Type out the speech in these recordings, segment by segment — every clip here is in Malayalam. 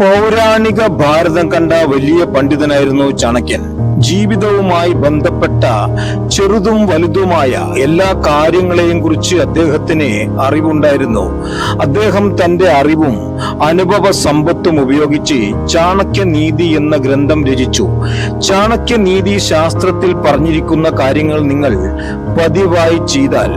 പൗരാണിക ഭാരതം കണ്ട വലിയ പണ്ഡിതനായിരുന്നു ചാണക്യൻ. ജീവിതവുമായി ബന്ധപ്പെട്ട ചെറുതും വലുതുമായ എല്ലാ കാര്യങ്ങളെയും കുറിച്ച് അദ്ദേഹത്തിന് അറിവുണ്ടായിരുന്നു. അദ്ദേഹം തന്റെ അറിവും അനുഭവ സമ്പത്തും ഉപയോഗിച്ച് ചാണക്യ നീതി എന്ന ഗ്രന്ഥം രചിച്ചു. ചാണക്യ നീതി ശാസ്ത്രത്തിൽ പറഞ്ഞിരിക്കുന്ന കാര്യങ്ങൾ നിങ്ങൾ പതിവായി ചെയ്താൽ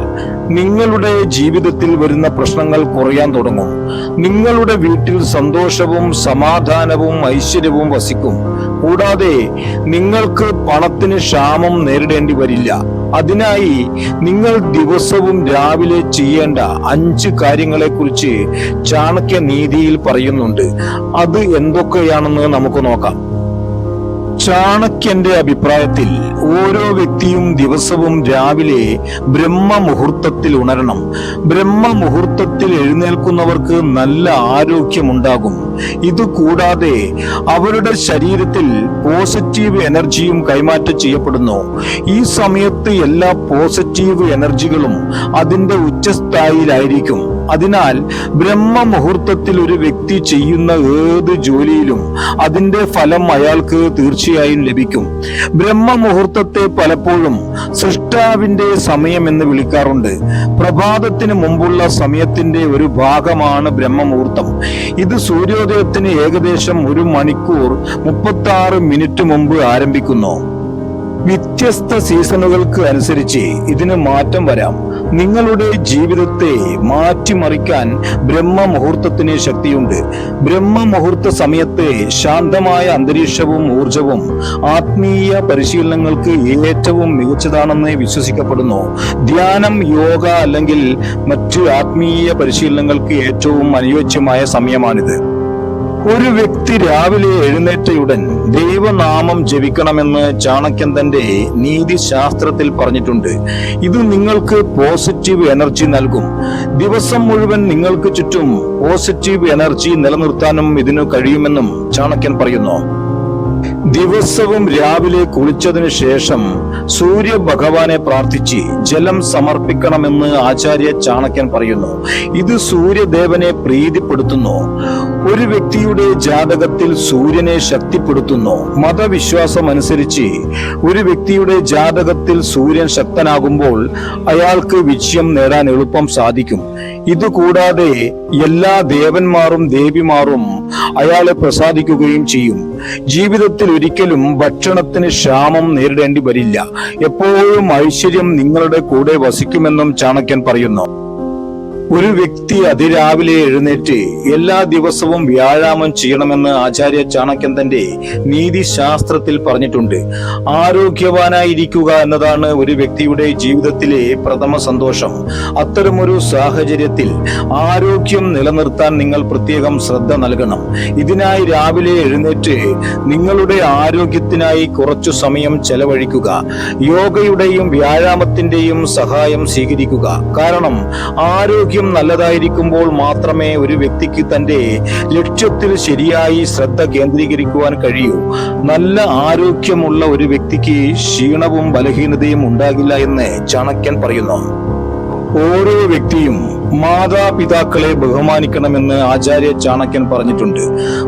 നിങ്ങളുടെ ജീവിതത്തിൽ വരുന്ന പ്രശ്നങ്ങൾ കുറയാൻ തുടങ്ങും. നിങ്ങളുടെ വീട്ടിൽ സന്തോഷവും സമാധാനവും ഐശ്വര്യവും വസിക്കും. കൂടാതെ നിങ്ങൾക്ക് പണത്തിന് ക്ഷാമം നേരിടേണ്ടി വരില്ല. അതിനായി നിങ്ങൾ ദിവസവും രാവിലെ ചെയ്യേണ്ട അഞ്ച് കാര്യങ്ങളെ കുറിച്ച് ചാണക്യ നീതിയിൽ പറയുന്നുണ്ട്. അത് എന്തൊക്കെയാണെന്ന് നമുക്ക് നോക്കാം. ചാണക്യന്റെ അഭിപ്രായത്തിൽ ഓരോ വ്യക്തിയും ദിവസവും രാവിലെ ബ്രഹ്മ മുഹൂർത്തത്തിൽ ഉണരണം. ബ്രഹ്മ മുഹൂർത്തത്തിൽ എഴുന്നേൽക്കുന്നവർക്ക് നല്ല ആരോഗ്യമുണ്ടാകും. ഇത് കൂടാതെ അവരുടെ ശരീരത്തിൽ പോസിറ്റീവ് എനർജിയും കൈമാറ്റം ചെയ്യപ്പെടുന്നു. ഈ സമയത്ത് എല്ലാ പോസിറ്റീവ് എനർജികളും അതിന്റെ ഉച്ചസ്ഥായിലായിരിക്കും. അതിനാൽ ബ്രഹ്മമുഹൂർത്തത്തിൽ ഒരു വ്യക്തി ചെയ്യുന്ന ഏത് ജോലിയിലും അതിന്റെ ഫലം അയാൾക്ക് തീർച്ചയായും ലഭിക്കും. ബ്രഹ്മമുഹൂർത്തത്തെ പലപ്പോഴും സൃഷ്ടാവിന്റെ സമയം എന്ന് വിളിക്കാറുണ്ട്. പ്രഭാതത്തിന് മുമ്പുള്ള സമയത്തിന്റെ ഒരു ഭാഗമാണ് ബ്രഹ്മമുഹൂർത്തം. ഇത് സൂര്യോദയത്തിന് ഏകദേശം ഒരു മണിക്കൂർ മുപ്പത്തി മിനിറ്റ് മുമ്പ് ആരംഭിക്കുന്നു. വ്യത്യസ്ത സീസണുകൾക്ക് അനുസരിച്ച് ഇതിന് മാറ്റം വരാം. നിങ്ങളുടെ ജീവിതത്തെ മാറ്റിമറിക്കാൻ ബ്രഹ്മ മുഹൂർത്തത്തിന് ശക്തിയുണ്ട്. ബ്രഹ്മ മുഹൂർത്ത സമയത്തെ ശാന്തമായ അന്തരീക്ഷവും ഊർജവും ആത്മീയ പരിശീലനങ്ങൾക്ക് ഏറ്റവും മികച്ചതാണെന്ന് വിശ്വസിക്കപ്പെടുന്നു. ധ്യാനം യോഗ അല്ലെങ്കിൽ മറ്റു ആത്മീയ പരിശീലനങ്ങൾക്ക് ഏറ്റവും അനുയോജ്യമായ സമയമാണിത്. ഒരു വ്യക്തി രാവിലെ എഴുന്നേറ്റയുടൻ ദൈവനാമം ജപിക്കണമെന്ന് ചാണക്യൻ തന്റെ നീതിശാസ്ത്രത്തിൽ പറഞ്ഞിട്ടുണ്ട്. ഇത് നിങ്ങൾക്ക് പോസിറ്റീവ് എനർജി നൽകും. ദിവസം മുഴുവൻ നിങ്ങൾക്ക് ചുറ്റും പോസിറ്റീവ് എനർജി നിലനിർത്താനും ഇതിനു കഴിയുമെന്നും ചാണക്യൻ പറയുന്നു. ദിവസവും രാവിലെ കുളിച്ചതിനു ശേഷം സൂര്യ ഭഗവാനെ പ്രാർത്ഥിച്ച് ജലം സമർപ്പിക്കണമെന്ന് ആചാര്യ ചാണക്യൻ പറയുന്നു. ഇത് സൂര്യദേവനെ പ്രീതിപ്പെടുത്തുന്നു. ഒരു വ്യക്തിയുടെ ജാതകത്തിൽ സൂര്യനെ ശക്തിപ്പെടുത്തുന്നു. മതവിശ്വാസം അനുസരിച്ച് ഒരു വ്യക്തിയുടെ ജാതകത്തിൽ സൂര്യൻ ശക്തനാകുമ്പോൾ അയാൾക്ക് വിജയം നേടാൻ എളുപ്പം സാധിക്കും. ഇതുകൂടാതെ എല്ലാ ദേവന്മാരും ദേവിമാരും അയാളെ പ്രസാദിക്കുകയും ചെയ്യും. ജീവിതത്തിൽ ഒരിക്കലും ഭക്ഷണത്തിന് ക്ഷാമം നേരിടേണ്ടി വരില്ല. എപ്പോഴും ഐശ്വര്യം നിങ്ങളുടെ കൂടെ വസിക്കുമെന്നും ചാണക്യൻ പറയുന്നു. ഒരു വ്യക്തി അതിരാവിലെ എഴുന്നേറ്റ് എല്ലാ ദിവസവും വ്യായാമം ചെയ്യണമെന്ന് ആചാര്യ ചാണക്യൻ തന്റെ നീതിശാസ്ത്രത്തിൽ പറഞ്ഞിട്ടുണ്ട്. ആരോഗ്യവാനായിരിക്കുക എന്നതാണ് ഒരു വ്യക്തിയുടെ ജീവിതത്തിലെ പ്രഥമ സന്തോഷം. അത്തരമൊരു സാഹചര്യത്തിൽ ആരോഗ്യം നിലനിർത്താൻ നിങ്ങൾ പ്രത്യേകം ശ്രദ്ധ നൽകണം. ഇതിനായി രാവിലെ എഴുന്നേറ്റ് നിങ്ങളുടെ ആരോഗ്യത്തിനായി കുറച്ചു സമയം ചെലവഴിക്കുക. യോഗയുടെയും വ്യായാമത്തിന്റെയും സഹായം സ്വീകരിക്കുക. കാരണം ആരോഗ്യം നല്ലതായിരിക്കുമ്പോൾ മാത്രമേ ഒരു വ്യക്തിക്ക് തന്റെ ലക്ഷ്യത്തിൽ ശരിയായി ശ്രദ്ധ കേന്ദ്രീകരിക്കുവാൻ കഴിയൂ. നല്ല ആരോഗ്യമുള്ള ഒരു വ്യക്തിക്ക് ക്ഷീണവും ബലഹീനതയും ഉണ്ടാകില്ല എന്ന് ചാണക്യൻ പറയുന്നു. ഓരോ വ്യക്തിയും മാതാപിതാക്കളെ ബഹുമാനിക്കണമെന്ന് ആചാര്യ ചാണക്യൻ പറഞ്ഞിട്ടുണ്ട്.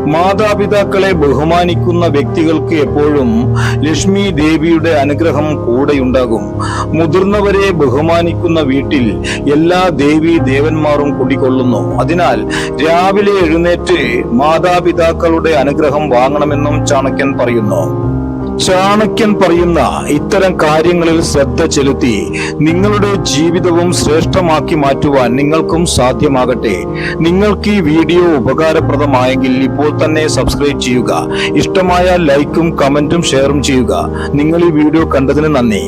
മാതാപിതാക്കളെ ബഹുമാനിക്കുന്ന വ്യക്തികൾക്ക് എപ്പോഴും ലക്ഷ്മി ദേവിയുടെ അനുഗ്രഹം കൂടെയുണ്ടാകും. മുതിർന്നവരെ ബഹുമാനിക്കുന്ന വീട്ടിൽ എല്ലാ ദേവി ദേവന്മാരും കുടികൊള്ളുന്നു. അതിനാൽ രാവിലെ എഴുന്നേറ്റ് മാതാപിതാക്കളുടെ അനുഗ്രഹം വാങ്ങണമെന്നും ചാണക്യൻ പറയുന്നു. ചാണക്യൻ പറയുന്ന ഇത്തരം കാര്യങ്ങളിൽ ശ്രദ്ധ ചെലുത്തി നിങ്ങളുടെ ജീവിതവും ശ്രേഷ്ഠമാക്കി മാറ്റുവാൻ നിങ്ങൾക്കും സാധ്യമാകട്ടെ. നിങ്ങൾക്ക് ഈ വീഡിയോ ഉപകാരപ്രദമായെങ്കിൽ ഇപ്പോൾ തന്നെ സബ്സ്ക്രൈബ് ചെയ്യുക. ഇഷ്ടമായ ലൈക്കും കമന്റും ഷെയറും ചെയ്യുക. നിങ്ങൾ ഈ വീഡിയോ കണ്ടതിന് നന്ദി.